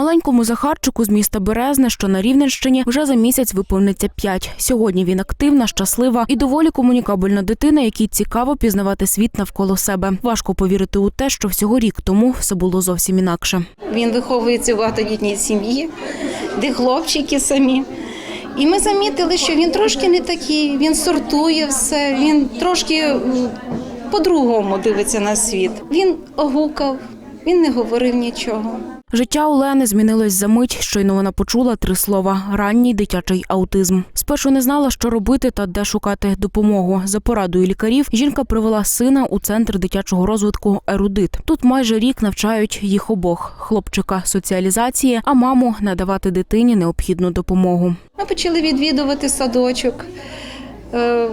Маленькому Захарчику з міста Березне, що на Рівненщині, вже за місяць виповниться п'ять. Сьогодні він активна, щаслива і доволі комунікабельна дитина, якій цікаво пізнавати світ навколо себе. Важко повірити у те, що всього рік тому все було зовсім інакше. Він виховується в багатодітній сім'ї, де хлопчики самі. І ми замітили, що він трошки не такий, він сортує все, він трошки по-другому дивиться на світ. Він огукав, він не говорив нічого. Життя Олени змінилось за мить. Щойно вона почула три слова: ранній дитячий аутизм. Спершу не знала, що робити та де шукати допомогу. За порадою лікарів жінка привела сина у центр дитячого розвитку Ерудит. Тут майже рік навчають їх обох хлопчика соціалізації, а маму надавати дитині необхідну допомогу. Ми почали відвідувати садочок. Е,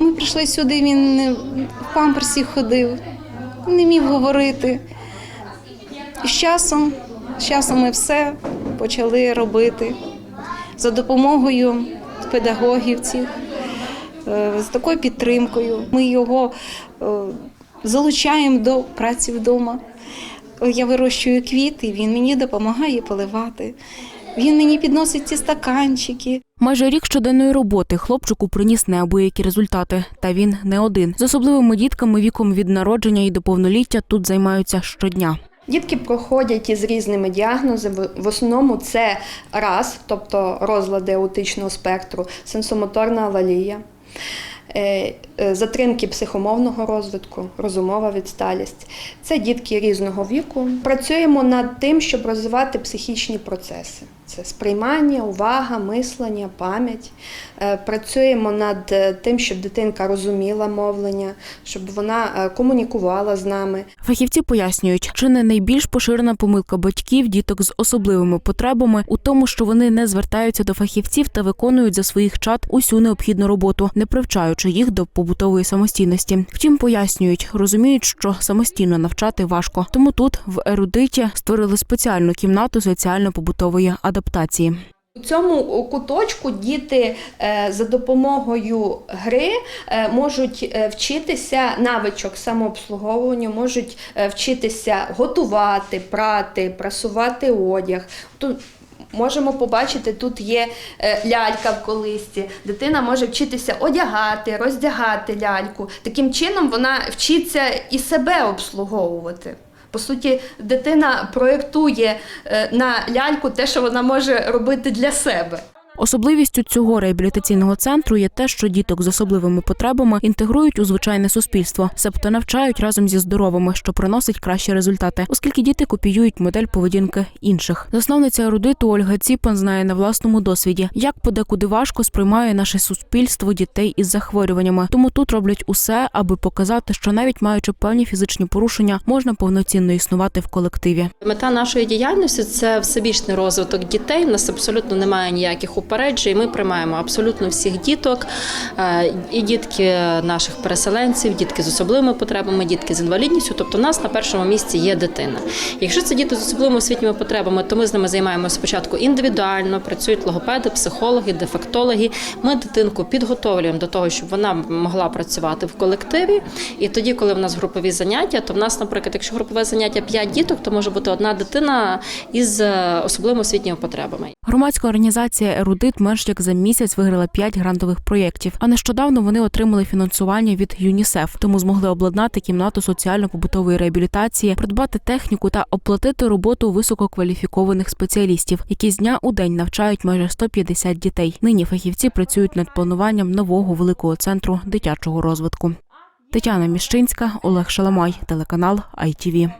Ми прийшли сюди, він в памперсі ходив, не міг говорити. І з часом, з часом ми все почали робити за допомогою педагогів е, з такою підтримкою. Ми його е, залучаємо до праці вдома. Я вирощую квіти, він мені допомагає поливати. Він мені підносить ці стаканчики. Майже рік щоденної роботи хлопчику приніс неабиякі результати. Та він не один. З особливими дітками віком від народження і до повноліття тут займаються щодня. Дітки проходять із різними діагнозами. В основному це раз, тобто розлади аутичного спектру, сенсомоторна алалія, е, е, затримки психомовного розвитку, розумова відсталість. Це дітки різного віку. Працюємо над тим, щоб розвивати психічні процеси. Це сприймання, увага, мислення, пам'ять. Е, Працюємо над е, тим, щоб дитинка розуміла мовлення, щоб вона е, комунікувала з нами. Фахівці пояснюють, чи не найбільш поширена помилка батьків діток з особливими потребами у тому, що вони не звертаються до фахівців та виконують за своїх чат усю необхідну роботу, не привчаючи їх до побутової самостійності. Втім, пояснюють, розуміють, що самостійно навчати важко. Тому тут в ерудиті створили спеціальну кімнату соціально-побутової адаптації. У цьому куточку діти е, за допомогою гри е, можуть е, вчитися навичок самообслуговування, можуть вчитися готувати, прати, прасувати одяг. Тут можемо побачити, тут є лялька в колисці. Дитина може вчитися одягати, роздягати ляльку. Таким чином вона вчиться і себе обслуговувати. По суті, дитина проєктує е, на ляльку те, що вона може робити для себе. Особливістю цього реабілітаційного центру є те, що діток з особливими потребами інтегрують у звичайне суспільство, себто навчають разом зі здоровими, що приносить кращі результати, оскільки діти копіюють модель поведінки інших. Засновниця ерудиту Ольга Ціпан знає на власному досвіді, як подекуди важко сприймає наше суспільство дітей із захворюваннями. Тому тут роблять усе, аби показати, що навіть маючи певні фізичні порушення, можна повноцінно існувати в колективі. Мета нашої діяльності це всебічний розвиток дітей. У нас абсолютно немає ніяких упереджень. Ми приймаємо абсолютно всіх діток, е, і дітки наших переселенців, дітки з особливими потребами, дітки з інвалідністю. Тобто, у нас на першому місці є дитина. Якщо це діти з особливими освітніми потребами, то ми з ними займаємося спочатку індивідуально, працюють логопеди, психологи, дефектологи. Ми дитинку підготовлюємо до того, щоб вона могла працювати в колективі. І тоді, коли в нас групові заняття, то в нас, наприклад, якщо групове заняття 5 діток, то може бути одна дитина із е, особливими освітніми потребами. Громадська організація Ерудит менш як за місяць виграла п'ять грантових проєктів. А нещодавно вони отримали фінансування від ЮНІСЕФ, тому змогли обладнати кімнату соціально-побутової реабілітації, придбати техніку та оплатити роботу висококваліфікованих спеціалістів, які з дня у день навчають майже 150 дітей. Нині фахівці працюють над плануванням нового великого центру дитячого розвитку. Тетяна Міщинська, Олег Шаламай, телеканал ITV.